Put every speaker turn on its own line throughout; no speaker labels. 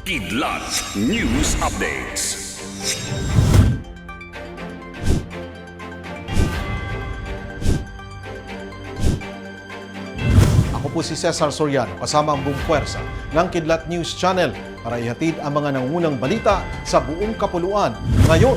Kidlat News Updates.
Ako po si Cesar Soriano kasama ang buong puwersa ng Kidlat News Channel para ihatid ang mga nangunang balita sa buong kapuluan. Ngayon,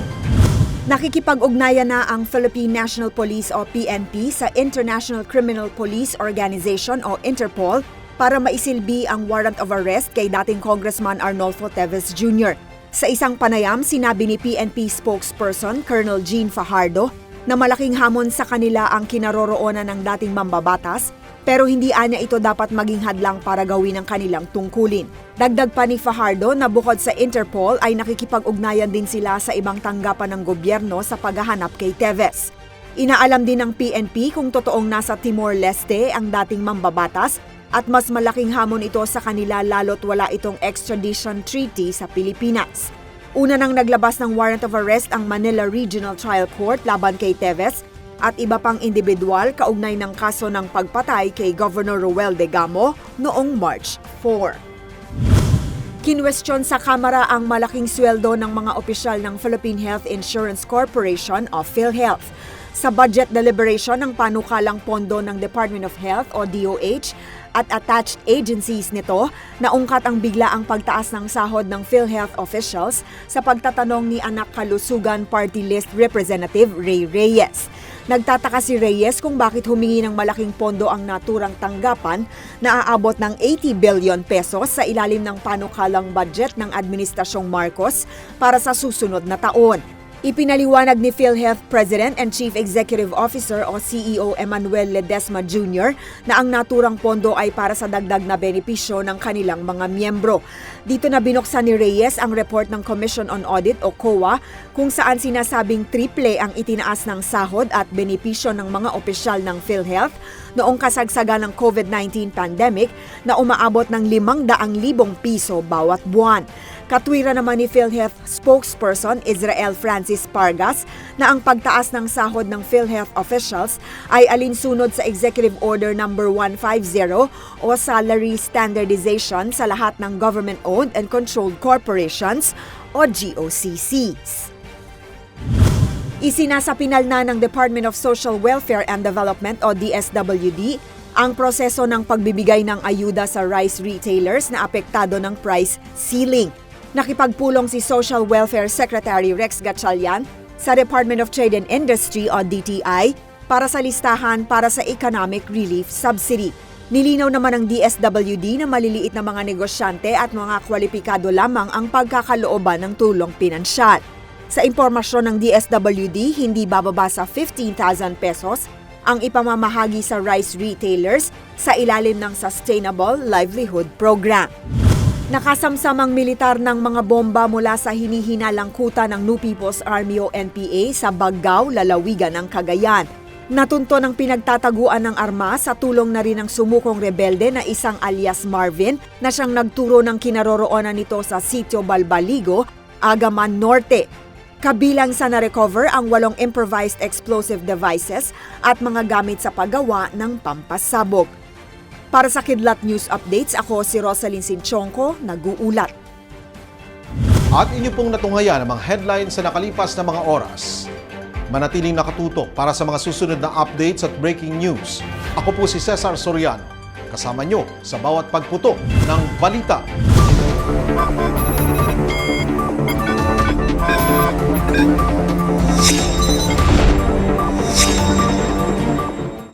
Nakikipag-ugnayan na ang Philippine National Police o PNP sa International Criminal Police Organization o Interpol para maisilbi ang warrant of arrest kay dating Congressman Arnolfo Teves Jr. Sa isang panayam, sinabi ni PNP spokesperson Colonel Jean Fajardo na malaking hamon sa kanila ang kinaroroonan ng dating mambabatas pero hindi anya ito dapat maging hadlang para gawin ang kanilang tungkulin. Dagdag pa ni Fajardo na bukod sa Interpol ay nakikipag-ugnayan din sila sa ibang tanggapan ng gobyerno sa paghahanap kay Teves. Inaalam din ng PNP kung totoong nasa Timor-Leste ang dating mambabatas at mas malaking hamon ito sa kanila lalo't wala itong extradition treaty sa Pilipinas. Una nang naglabas ng warrant of arrest ang Manila Regional Trial Court laban kay Teves at iba pang individual kaugnay ng kaso ng pagpatay kay Governor Roel de Gamo noong March 4. Kinwestiyon sa Kamara ang malaking sweldo ng mga opisyal ng Philippine Health Insurance Corporation o PhilHealth. Sa budget deliberation ng panukalang pondo ng Department of Health o DOH at attached agencies nito, naungkat ang biglaang pagtaas ng sahod ng PhilHealth officials sa pagtatanong ni anak kalusugan party list representative Ray Reyes. Nagtataka si Reyes kung bakit humingi ng malaking pondo ang naturang tanggapan na aabot ng 80 billion pesos sa ilalim ng panukalang budget ng Administrasyong Marcos para sa susunod na taon. Ipinaliwanag ni PhilHealth President and Chief Executive Officer o CEO Emmanuel Ledesma Jr. na ang naturang pondo ay para sa dagdag na benepisyo ng kanilang mga miyembro. Dito na binuksan ni Reyes ang report ng Commission on Audit o COA kung saan sinasabing triple ang itinaas ng sahod at benepisyo ng mga opisyal ng PhilHealth noong kasagsagan ng COVID-19 pandemic na umaabot ng 500,000 piso bawat buwan. Katwira naman ni PhilHealth spokesperson Israel Francis Pargas na ang pagtaas ng sahod ng PhilHealth officials ay alinsunod sa Executive Order number 150 o Salary Standardization sa lahat ng government-owned and controlled corporations o GOCCs. Isinasapinal na ng Department of Social Welfare and Development o DSWD ang proseso ng pagbibigay ng ayuda sa rice retailers na apektado ng price ceiling. Nakipagpulong si Social Welfare Secretary Rex Gatchalian sa Department of Trade and Industry o DTI para sa listahan para sa Economic Relief Subsidy. Nilinaw naman ng DSWD na maliliit na mga negosyante at mga kwalipikado lamang ang pagkakalooban ng tulong pinansyal. Sa impormasyon ng DSWD, hindi bababa sa 15,000 pesos ang ipamamahagi sa rice retailers sa ilalim ng Sustainable Livelihood Program. Nakasamsamang militar ng mga bomba mula sa hinihinalang kuta ng New People's Army o NPA sa Baggao, Lalawigan ng Cagayan. Natunto ng pinagtataguan ng arma sa tulong na rin ng sumukong rebelde na isang alias Marvin na siyang nagturo ng kinaroroonan nito sa Sitio Balbaligo, Agaman Norte. Kabilang sa na-recover ang walong improvised explosive devices at mga gamit sa paggawa ng pampasabog. Para sa Kidlat News Updates, ako si Rosalyn Sinchonko, nag-uulat.
at inyo pong natunghayan ang mga headlines sa nakalipas na mga oras. Manatiling nakatutok para sa mga susunod na updates at breaking news. Ako po si Cesar Soriano, kasama nyo sa bawat pagputo ng balita.